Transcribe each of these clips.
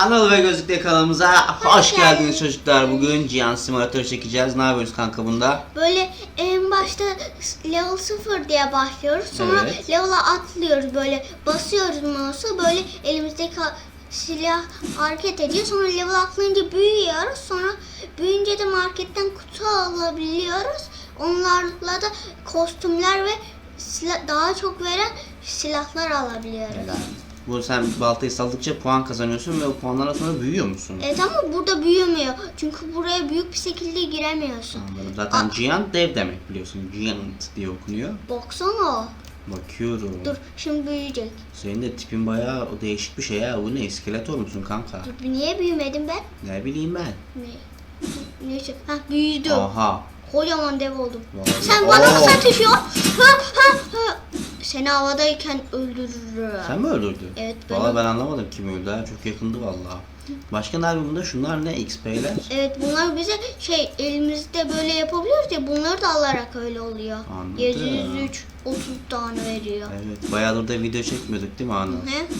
Anıl ve Gözlük'te kanalımıza hoş geldiniz çocuklar. Bugün Cihan Simülatör çekeceğiz. Ne yapıyoruz kanka bunda? Böyle en başta level 0 diye başlıyoruz. Sonra Evet. level'a atlıyoruz. Böyle basıyoruz mouse'u. Böyle elimizdeki silah hareket ediyor. Sonra level atlayınca büyüyoruz. Sonra büyüyünce de marketten kutu alabiliyoruz. Onlarla da kostümler ve silah, daha çok veren silahlar alabiliyoruz. Bu sen baltayı saldıkça puan kazanıyorsun ve o puanlarla sonra büyüyor musun? Evet ama burada büyümüyor. Çünkü buraya büyük bir şekilde giremiyorsun. Anladım. Zaten Cihan dev demek biliyorsun. Giant diye okunuyor. Baksana. Bakıyorum. Dur şimdi büyüyecek. Senin de tipin bayağı değişik bir şey ha. Bu ne? İskeletor musun kanka? Dur niye büyümedim ben? Ne bileyim ben. Ne? Neyse. Ha büyüdüm. Aha. Kocaman dev oldum. Vallahi- Sen bana Oo. satışıyorsun? Ha ha ha. Seni havadayken öldürürüm. Sen mi öldürdün? Evet, ben Valla ben anlamadım kim öldü ha. Çok yakındı valla. Başka ne bunda? Şunlar ne? XP'ler. Evet bunlar bize şey elimizde böyle yapabiliyoruz ya bunları da alarak öyle oluyor. Anladım. 703 30 tane veriyor. Evet. Bayağıdır da video çekmiyorduk değil mi Anıl? Hı.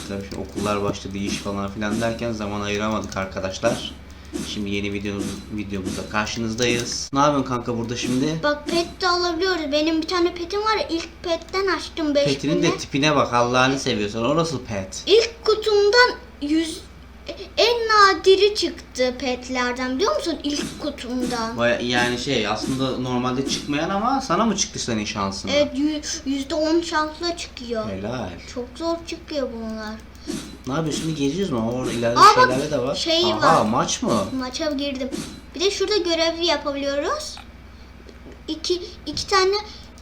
Tabii şimdi okullar başladı, iş falan filan derken zaman ayıramadık arkadaşlar. Şimdi yeni videomuz, videomuzda karşınızdayız. Ne yapıyorsun kanka burada şimdi? Bak pet de alabiliyoruz. Benim bir tane petim var ya ilk petten açtım 5 Petinin de tipine bak Allah'ını seviyorsan. O nasıl pet? İlk kutumdan 100 en nadiri çıktı petlerden biliyor musun? İlk kutumdan. Baya, yani şey aslında normalde çıkmayan ama sana mı çıktı senin şansın? Evet yü- yüzde on şansla çıkıyor. Helal. Çok zor çıkıyor bunlar. Ne yapıyorsun şimdi geziyoruz mu? Orada ileride Aa, bak, şeyler de var. şey Aha var. maç mı? Maça girdim. Bir de şurada görevi yapabiliyoruz. İki, iki tane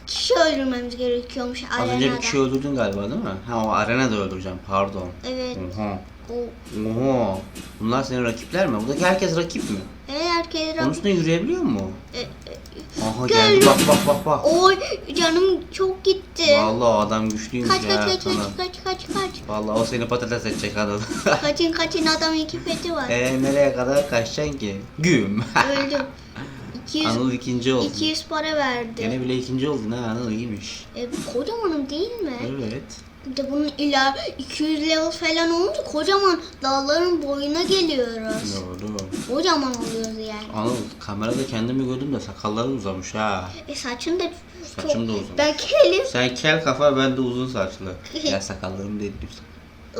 kişi öldürmemiz gerekiyormuş Az önce arenada. bir kişi öldürdün galiba değil mi? Ha o arenada öldüreceğim pardon. Evet. Oha. O, Oha. Bunlar senin rakipler mi? Buradaki herkes rakip mi? evet herkes Onun üstüne yürüyebiliyor mu? E, e, Aha Gel. geldi bak bak bak bak. Oy canım çok gitti. Vallahi adam güçlüymüş Kaç ya. kaç kaç sana. kaç kaç kaç kaç. Vallahi o seni patates edecek Anıl. Kaçın kaçın adam iki peti var. Eee nereye kadar kaçacaksın ki? Güm. Öldüm. 200, Anıl ikinci oldu. 200 para verdi. Gene bile ikinci oldun ha Anıl iyiymiş. E, kocamanım değil mi? Evet. Bir de bunun ila 200 level falan olunca kocaman dağların boyuna geliyoruz. Doğru. Kocaman oluyoruz yani. Anıl kamerada kendimi gördüm de sakalların uzamış ha. E saçın da çok... Saçım da uzamış. Ben kelim. Sen kel kafa ben de uzun saçlı. ya sakallarım değil.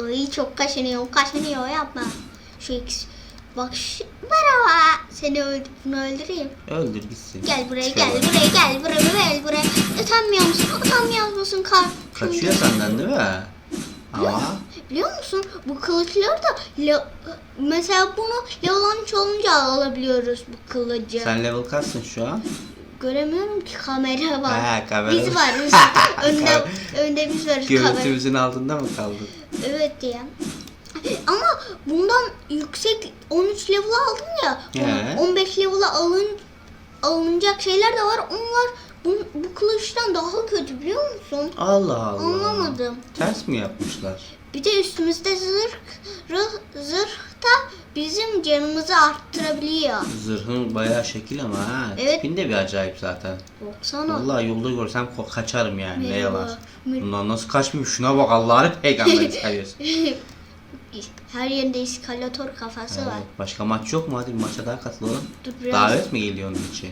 Ay çok kaşınıyor, kaşınıyor yapma. Şu ikisi... Bak şu... Merhaba. Seni öldür, bunu öldüreyim. Öldür gitsin. Gel buraya, Tipe gel buraya, gel buraya, gel buraya. Utanmıyor musun? Utanmıyor musun? Kar... Kaçıyor senden değil mi? Ama Biliyor musun bu kılıçları da le- mesela bunu level 13 olunca alabiliyoruz bu kılıcı. sen level kaçsın şu an? Göremiyorum ki kamera var. Ha, kamera Biz var. varız. önde önde biz varız kamera. Görüntümüzün altında mı kaldın? Evet diye. Ama bundan yüksek 13 level aldım ya. He. 15 level'a alın alınacak şeyler de var. Onlar bu, bu kılıçtan daha kötü biliyor musun? Allah Allah. Anlamadım. Ters mi yapmışlar? Bir de üstümüzde zırh, zırh da bizim canımızı arttırabiliyor. Zırhın bayağı şekil ama ha. Evet. Tipin de bir acayip zaten. Baksana. Vallahi yolda görsem ko- kaçarım yani. Ne Merhaba. yalan. Mer- Bundan nasıl kaçmayayım? Şuna bak Allah'ını peygamberi seviyorsun. Her yerinde iskalator kafası var. Evet, başka maç yok mu? Hadi bir maça daha katılalım. Dur biraz. Davet mi geliyor onun için?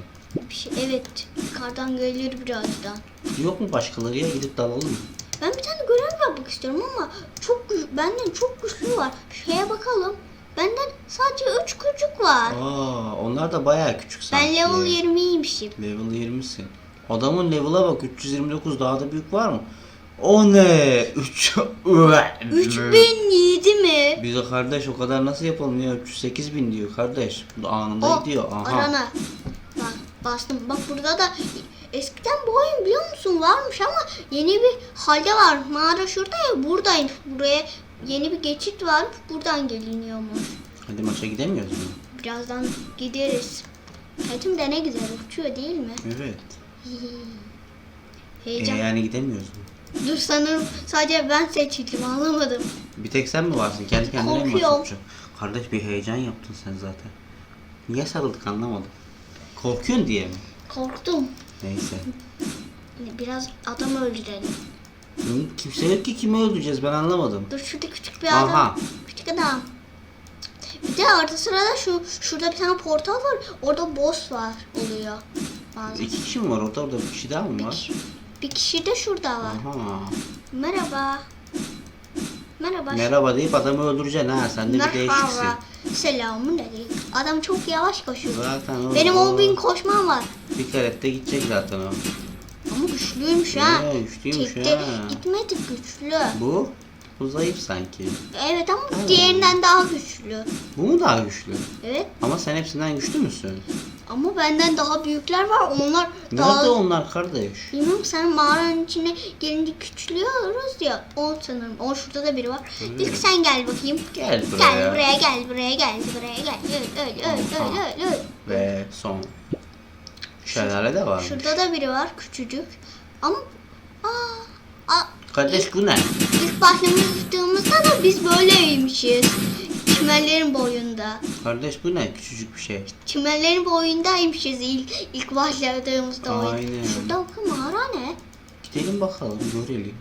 Şey, evet. Yukarıdan gelir birazdan. Yok mu başkaları ya gidip dalalım. Ben bir tane görev yapmak istiyorum ama çok güç, benden çok güçlü var. Şeye bakalım. Benden sadece 3 küçük var. Aa, onlar da bayağı küçük sanki. Ben level 20'ymişim. Level 20'sin. Adamın level'a bak 329 daha da büyük var mı? O ne? 3 3007 mi? Bize kardeş o kadar nasıl yapalım ya 308 bin diyor kardeş. Bu da anında O gidiyor. Aha. arana. Bak bastım. Bak burada da eskiden bu oyun biliyor musun varmış ama yeni bir halde var. Mağara şurada ya buradaymış. Buraya yeni bir geçit var. Buradan geliniyormuş. Hadi maça gidemiyoruz mu? Birazdan gideriz. Petim de ne güzel uçuyor değil mi? Evet. E, Heyecan. yani gidemiyoruz mu? Dur sanırım sadece ben seçildim anlamadım. Bir tek sen mi varsın? Kendi kendine mi Korkuyorum. yapacaksın? Kardeş bir heyecan yaptın sen zaten. Niye sarıldık anlamadım. Korkuyorsun diye mi? Korktum. Neyse. Biraz adam öldürelim. Kimse yok ki kimi öldüreceğiz ben anlamadım. Dur şurada küçük bir adam. Aha. Küçük adam. arada sırada şu şurada bir tane portal var. Orada boss var oluyor. Bazen. İki kişi mi var orada? Orada bir kişi daha mı var? Bir kişi de şurada var. Aha. Merhaba. Merhaba. Merhaba deyip adamı öldüreceksin ha. Sen de bir değişiksin. Selamun aleyküm. Adam çok yavaş koşuyor. Zaten o, Benim o 10 bin koşmam var. Bir karette gidecek zaten o. Ama güçlüymüş ha. Ee, güçlüymüş Tekte ha. gitmedi güçlü. Bu? Bu zayıf sanki. Evet ama Ha. diğerinden daha güçlü. Bu mu daha güçlü? Evet Ama sen hepsinden güçlü müsün? Ama benden daha büyükler var. Onlar Nerede daha... onlar kardeş? Bilmiyorum sen mağaranın içine gelince küçülüyoruz ya. O sanırım. O şurada da biri var. İlk sen gel bakayım. Gel buraya. Gel buraya gel buraya gel buraya gel. Öl öl öl Aha. öl öl öl. Ve son. Şelale de var. Şurada da biri var küçücük. Ama aa, aa, Kardeş bu ne? ilk başlamıştığımızda da biz böyleymişiz. Çimenlerin boyunda. Kardeş bu ne? Küçücük bir şey. Çimenlerin boyundaymışız ilk, ilk başladığımızda. oyun. Aynen. Şurada bakın mağara ne? Gidelim bakalım görelim.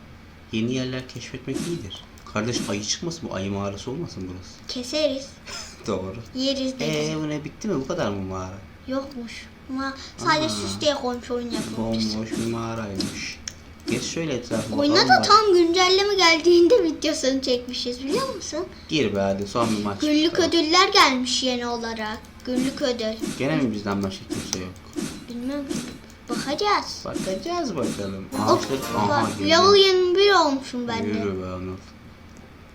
Yeni yerler keşfetmek iyidir. Kardeş ayı çıkmasın bu ayı mağarası olmasın burası. Keseriz. Doğru. Yeriz deriz. Eee bu ne bitti mi bu kadar mı mağara? Yokmuş. Ama sadece Aa. süs diye koymuş oyun yapılmış. Bomboş bir mağaraymış. Geç şöyle etrafına Oyuna da tam güncelleme geldiğinde videosunu çekmişiz biliyor musun? Gir be hadi son bir maç. Günlük ödüller gelmiş yeni olarak. Günlük ödül. Gene mi bizden başka kimse yok? Bilmem. Bakacağız. Bakacağız bakalım. Hop, Ağaçlar... Aha bak, level 21 olmuşum ben de. Yürü be Anıl.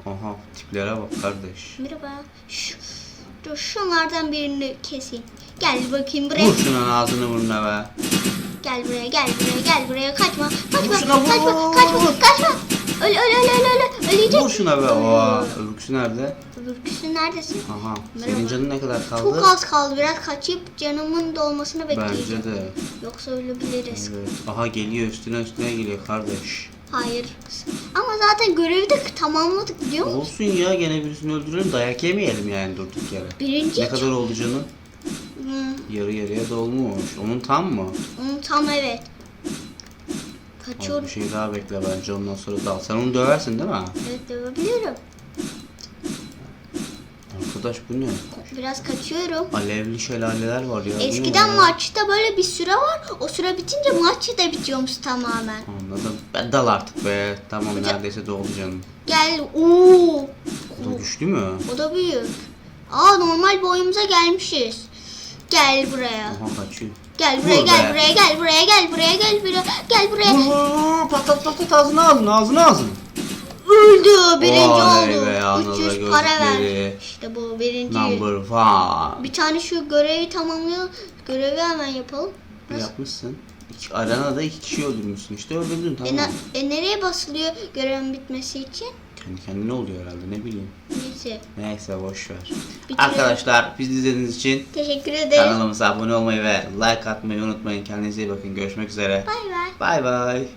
Aha tiplere bak kardeş. Merhaba. Şu, dur şunlardan birini keseyim. Gel bakayım buraya. Vur şunun ağzını burnuna be. Gel buraya gel buraya gel buraya kaçma. Kaçma vur, kaçma kaçma vur. kaçma. Öl öl öl öl öl. Ölecek. Vur şuna be. Oha. Öbürküsü nerede? Öbürküsü neredesin? Aha. Merhaba. Senin canın ne kadar kaldı? Çok az kaldı. Biraz kaçıp canımın dolmasını bekleyeceğim. Bence de. Yoksa ölebiliriz. Evet. Aha geliyor üstüne üstüne geliyor kardeş. Hayır. Ama zaten görevi de tamamladık biliyor musun? Olsun ya gene birisini öldürelim dayak yemeyelim yani durduk yere. Birinci Ne kadar oldu canın? Hmm, Yarı yarıya dolmuş. Onun tam mı? onun tam evet. Az Kaçıyorum. bir şey daha bekle bence ondan sonra dal. Sen onu döversin değil mi? Evet dövebilirim. Arkadaş bu ne? Biraz kaçıyorum. Alevli şelaleler var ya. bu ne Eskiden ya? maçta böyle bir süre var. O süre bitince maç da bitiyormuş tamamen. Anladım. Ben dal artık be. Tamam neredeyse doldu canım. Gel. Oo. O da güçlü mü? O da büyük. Aa normal boyumuza gelmişiz. Gel buraya. Kaçıyor. Gel buraya Vur gel be. buraya gel buraya gel buraya gel buraya gel buraya. Vur vur vur patlat patlat ağzını ağzını ağzını ağzını. Öldü. Birinci Oley oldu. Anıl'a 300 para ver. İşte bu birinci. Number one. Bir tane şu görevi tamamlıyor. Görevi hemen yapalım. Nasıl? Yapmışsın. İki, arenada iki kişi öldürmüşsün işte öldürdün E, tamam. ne- e, nereye basılıyor görevin bitmesi için? Kendi kendine oluyor herhalde ne bileyim. Neyse. Neyse boş ver. Bitirelim. Arkadaşlar biz izlediğiniz için Teşekkür ederim. kanalımıza abone olmayı ve like atmayı unutmayın. Kendinize iyi bakın. Görüşmek üzere. Bay bay. Bay bay.